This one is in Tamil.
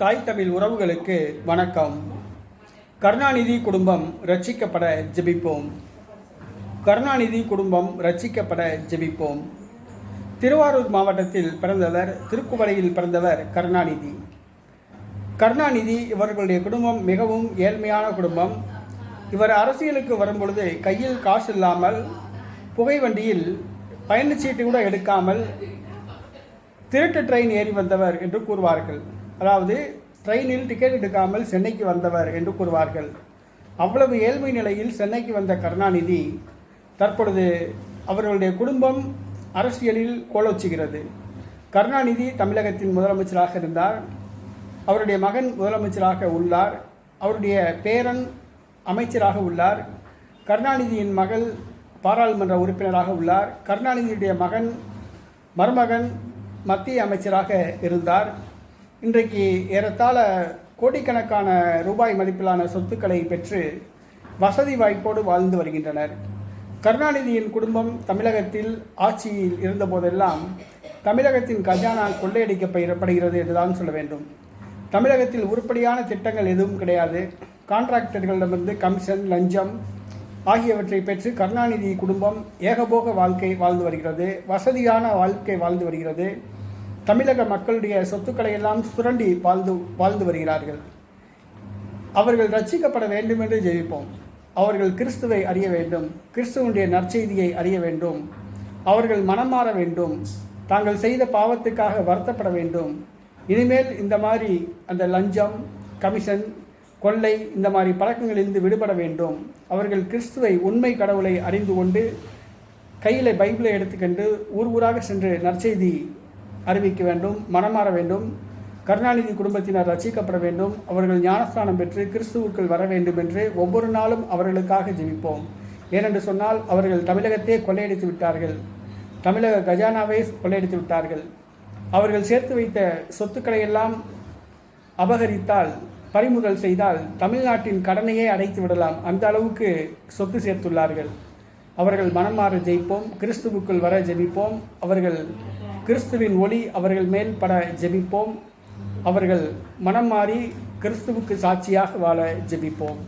தாய் தமிழ் உறவுகளுக்கு வணக்கம். கருணாநிதி குடும்பம் ரட்சிக்கப்பட ஜெபிப்போம். கருணாநிதி குடும்பம் ரட்சிக்கப்பட ஜெபிப்போம். திருவாரூர் மாவட்டத்தில் பிறந்தவர் திருக்குவளையில் பிறந்தவர் கருணாநிதி. கருணாநிதி இவர்களுடைய குடும்பம் மிகவும் ஏழ்மையான குடும்பம். இவர் அரசியலுக்கு வரும்பொழுது கையில் காசு இல்லாமல் புகைவண்டியில் பயணச்சீட்டு கூட எடுக்காமல் திருட்டு ட்ரெயின் ஏறி வந்தவர் என்று கூறுவார்கள். அதாவது ட்ரெயினில் டிக்கெட் எடுக்காமல் சென்னைக்கு வந்தவர் என்று கூறுவார்கள். அவ்வளவு ஏழ்மை நிலையில் சென்னைக்கு வந்த கருணாநிதி தற்பொழுது அவர்களுடைய குடும்பம் அரசியலில் கோலோச்சுகிறது. கருணாநிதி தமிழகத்தின் முதலமைச்சராக இருந்தார். அவருடைய மகன் முதலமைச்சராக உள்ளார். அவருடைய பேரன் அமைச்சராக உள்ளார். கருணாநிதியின் மகள் பாராளுமன்ற உறுப்பினராக உள்ளார். கருணாநிதியுடைய மகன் மருமகன் மத்திய அமைச்சராக இருந்தார். இன்றைக்கு ஏறத்தாழ கோடிக்கணக்கான ரூபாய் மதிப்பிலான சொத்துக்களை பெற்று வசதி வாய்ப்போடு வாழ்ந்து வருகின்றனர். கருணாநிதியின் குடும்பம் தமிழகத்தில் ஆட்சியில் இருந்தபோதெல்லாம் தமிழகத்தின் கஜானா கொள்ளையடிக்கப்படுகிறது என்றுதான் சொல்ல வேண்டும். தமிழகத்தில் உருப்படியான திட்டங்கள் எதுவும் கிடையாது. கான்ட்ராக்டர்களிடமிருந்து கமிஷன் லஞ்சம் ஆகியவற்றை பெற்று கருணாநிதி குடும்பம் ஏகபோக வாழ்க்கை வாழ்ந்து வருகிறது. வசதியான வாழ்க்கை வாழ்ந்து வருகிறது. தமிழக மக்களுடைய சொத்துக்களை எல்லாம் சுரண்டி வாழ்ந்து வாழ்ந்து வருகிறார்கள். அவர்கள் ரட்சிக்கப்பட வேண்டும் என்று ஜெயிப்போம். அவர்கள் கிறிஸ்துவை அறிய வேண்டும். கிறிஸ்துவனுடைய நற்செய்தியை அறிய வேண்டும். அவர்கள் மனம் மாற வேண்டும். தாங்கள் செய்த பாவத்துக்காக வருத்தப்பட வேண்டும். இனிமேல் இந்த மாதிரி அந்த லஞ்சம் கமிஷன் கொள்ளை இந்த மாதிரி பழக்கங்களிலிருந்து விடுபட வேண்டும். அவர்கள் கிறிஸ்துவை உண்மை கடவுளை அறிந்து கொண்டு கையில் பைபிளை எடுத்துக்கொண்டு ஊர் ஊராக சென்று நற்செய்தி அறிவிக்க வேண்டும் மனமாற வேண்டும் கருணாநிதி குடும்பத்தினர் ரசிக்கப்பட வேண்டும் அவர்கள் ஞானஸ்தானம் பெற்று கிறிஸ்துவுக்குள் வர வேண்டும் என்று ஒவ்வொரு நாளும் அவர்களுக்காக ஜெபிப்போம். ஏனென்று சொன்னால் அவர்கள் தமிழகத்தையே கொள்ளையடித்து விட்டார்கள். தமிழக கஜானாவை கொள்ளையடித்து விட்டார்கள். அவர்கள் சேர்த்து வைத்த சொத்துக்களை எல்லாம் அபகரித்தால் பறிமுதல் செய்தால் தமிழ்நாட்டின் கடனையே அடைத்து விடலாம். அந்த அளவுக்கு சொத்து சேர்த்துள்ளார்கள். அவர்கள் மனம் மாற ஜெயிப்போம் கிறிஸ்துவுக்குள் வர ஜெபிப்போம். அவர்கள் கிறிஸ்துவின் ஒளி அவர்கள் மேல் பட ஜெபிப்போம். அவர்கள் மனம் மாறி கிறிஸ்துவுக்கு சாட்சியாக வாழ ஜெபிப்போம்.